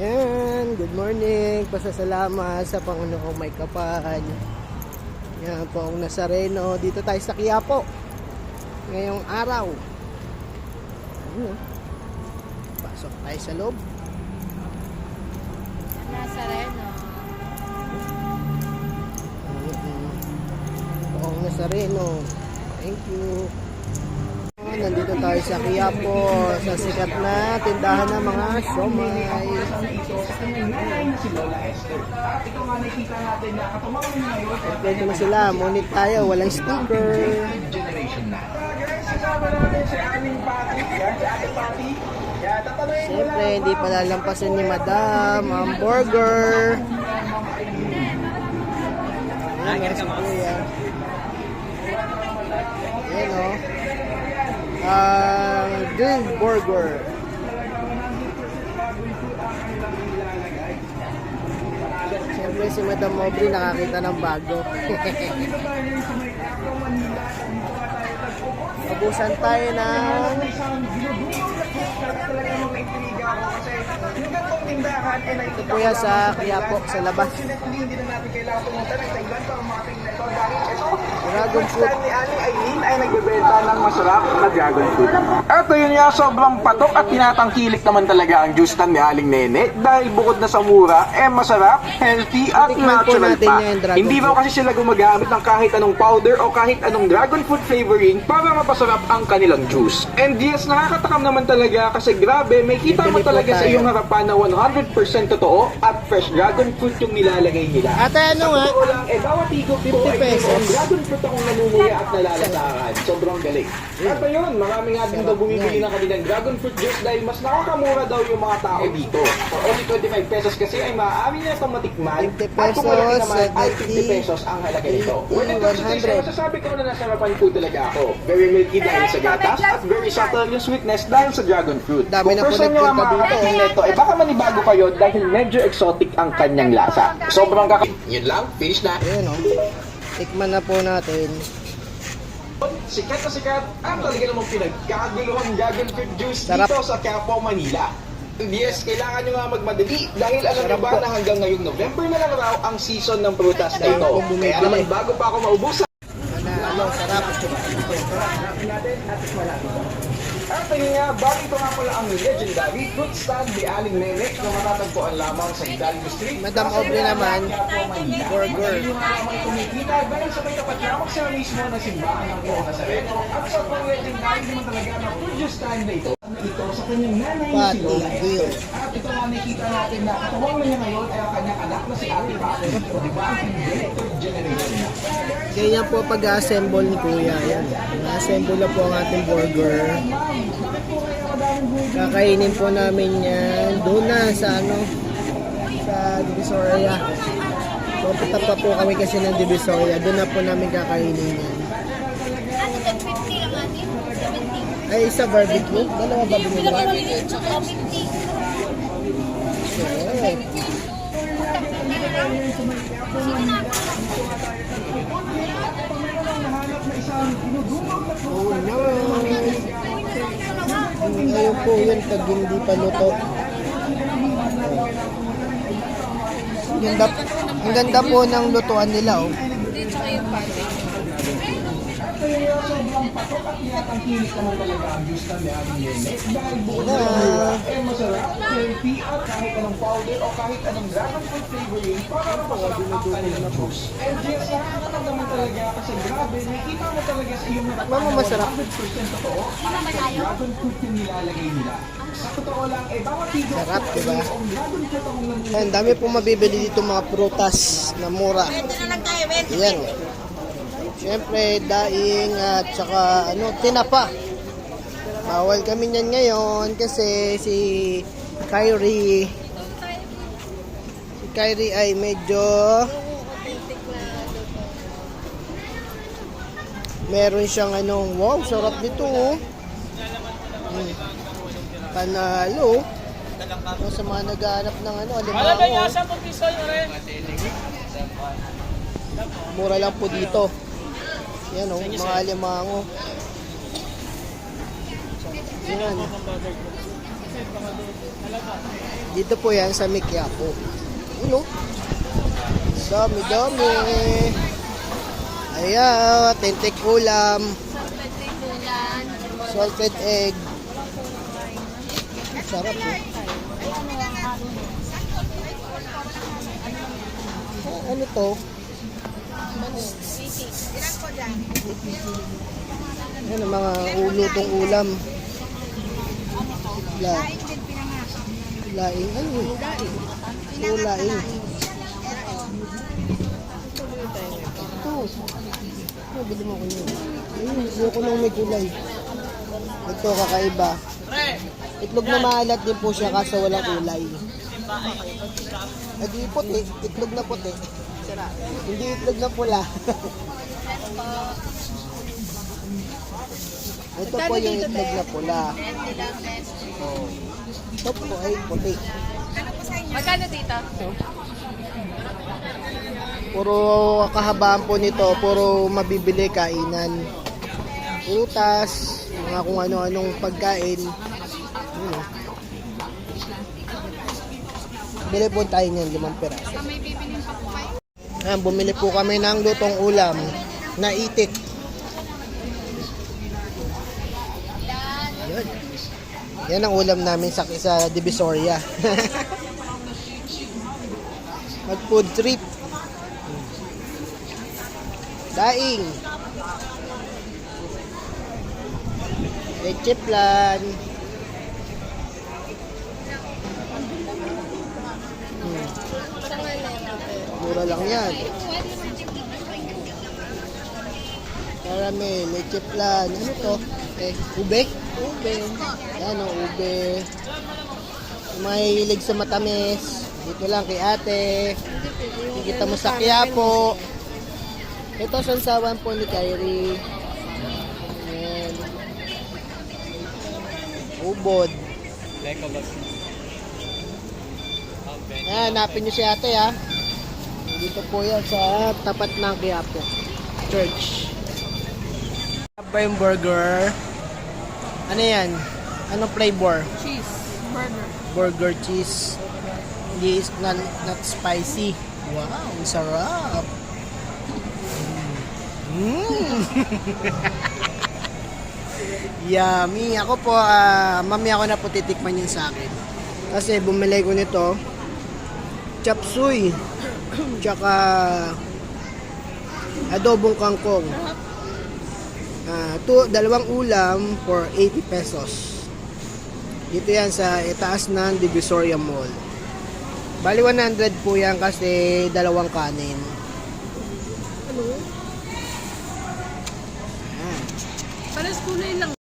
Yan, good morning. Pasasalamat sa Panginoong may kapal. Yan po ang Nazareno. Dito tayo sa Quiapo. Ngayong araw. Ano? Pasok tayo sa loob. Nazareno. Poong Nazareno. Thank you. Oh, Nandito tayo sa Quiapo sa sikat na tindahan ng mga siomay. Kompleto na sila. Ngunit tayo, walang sticker. Siyempre, hindi pa lalampasan ni Madam ang burger. Ayan, Kuya. Ayan o. Ang grilled burger. Siyempre si Madam Aubrey nakakita ng bago. Abusan tayo ng ito kuya sa Quiapo sa labas. Dragon fruit. ni Aling Aileen ay nagbebenta ng masarap na dragon fruit. At yun nga, sobrang patok at tinatangkilik naman talaga ang juice stand ni Aling Nene dahil bukod na sa mura, eh masarap, healthy at Tikman natural pa. Hindi raw kasi sila gumagamit ng kahit anong powder o kahit anong dragon fruit flavoring para mapasarap ang kanilang juice. And yes, nakakatakam naman talaga kasi grabe, may kita mo talaga sa iyong harapan na 100% totoo at fresh dragon fruit yung nilalagay nila. Ate, ano nga? Eh, bawat higop ko 50 ay pesos. dragon fruit akong namumuya at nalalasahan. Sobrang galing. At ayun, marami nga din daw bumibili ng kanilang dragon fruit juice dahil mas nakakamura daw yung mga tao dito. For only 25 pesos kasi ay maaari na itong matikman. 50 At kung malaki pesos, naman ay 70, 50 pesos ang halaga nito. When it comes to 100. masasabi ko na nasarapan po talaga ako. Very milky dahil sa gatas at very subtle yung sweetness dahil sa dragon fruit. Dami na Kung po person nyo dito. makakatingin nito, eh baka manibago kayo dahil medyo exotic ang kanyang lasa. Sobrang kaka... Yun lang, finish na. Ayan o. Tikman na po natin. Sikat na sikat ang talaga namang pinagkaguluhan fruit juice Sarap. dito sa Quiapo, Manila. Yes, kailangan nyo nga magmadali dahil alam nyo Sarap ba na hanggang ngayong November na lang raw ang season ng prutas na ito. Sarap. Kaya naman bago pa ako maubusan, Ano, ano, sarap. At ayun nga, bagay ito nga pala ang legendary fruit stand ni Aling Nene na matatagpuan lamang sa Hidalgo Street. Madam Aubrey naman, burger. Nga lamang kumikita dahil sa may tapat lamang sa mismo na simbahan ng Buong Nazareno at sa pang legendary naman talaga ng fruit juice stand na ito na ito sa kanyang nanay na si Lola. Esther. At ito nga nakikita natin na katuwang na niya ngayon ay ang kanyang anak na si Ate Paco. O di ba? Ang na. Ganyan po pag-assemble ni Kuya. Yan. Na-assemble na po ang ating burger. Kakainin po namin yan doon na sa ano sa Divisoria. Pupunta pa po kami kasi ng Divisoria. Doon na po namin kakainin yan. Ano ka 50 lang atin? 70. Ay, isa barbecue. Dalawa ba binili? Pinaka-maliit tsaka 50. Okay. Oh no! Ngayon po yun pag hindi pa luto. Ang ganda, ang ganda po ng lutuan nila oh. Hindi tsaka yung pati. Kasi grabe, nakita mo talaga sa iyong harapan Mama, masarap. 100% totoo dragon fruit yung nilalagay nila. Sa totoo lang, eh bawat higop Sarap, akong namuha. Ang dami po mabibili dito mga prutas na mura. Ito na lang tayo, Ben. Ayan. Siyempre, daing at saka ano, tinapa. Bawal kami niyan ngayon kasi si Kyrie si Kyrie ay medyo meron siyang anong wow, sarap nito oh. Hmm. Panalo. Ano sa mga naghahanap ng ano, alimango. Mura lang po dito. Yan o, mga alimango. Yan. Dito po yan sa Mikiapo. Uno. Dami, dami. Ayan, tentek ulam, Tulan. salted egg. Sarap eh. Ah, ano to? Ano mga ulutong ulam. La. Laing. Ano yun? Oo, laing. Ito. Ano, bili mo ko yun. Ayun, ayoko nang may gulay. Ito, kakaiba. Itlog na maalat din po siya kaso walang kulay. Adi puti, itlog na puti. Hindi itlog na pula. Ito po yung itlog na pula. Oh. Ito po ay puti. Magkano dito? Puro kahabaan po nito, puro mabibili kainan. Prutas, mga kung ano-anong pagkain. Yun, oh. Bili po tayo niyan, limang piraso. Ayan, bumili po kami ng lutong ulam na itik. Yan. Yan ang ulam namin sa, sa Divisoria. Mag food trip. Daing. Leche plan. Hmm. Mura lang yan. Caramel, leche plan. Ano to? Eh, ube? Ube. Yan o, ube. Mga hilig sa matamis. Dito lang kay ate. Kikita mo sa Quiapo. Ito, sansawan po ni Kyrie. Ayan. Ubod. Ayan, hanapin nyo si ate ha. Dito po yan sa tapat ng Quiapo Church. Ba yung burger? Ano yan? Anong flavor? Cheese. Burger. Burger cheese. Hindi is not, not spicy. Wow, sarap. Mm. Yummy. Ako po, ah, mami ako na po titikman yun sa akin. Kasi bumili ko nito, chop suey, tsaka adobong kangkong. Ah, to, dalawang ulam for 80 pesos. Dito yan sa itaas ng Divisoria Mall. Bali 100 po yan kasi dalawang kanin. Ano? Ah. Pares kulay lang.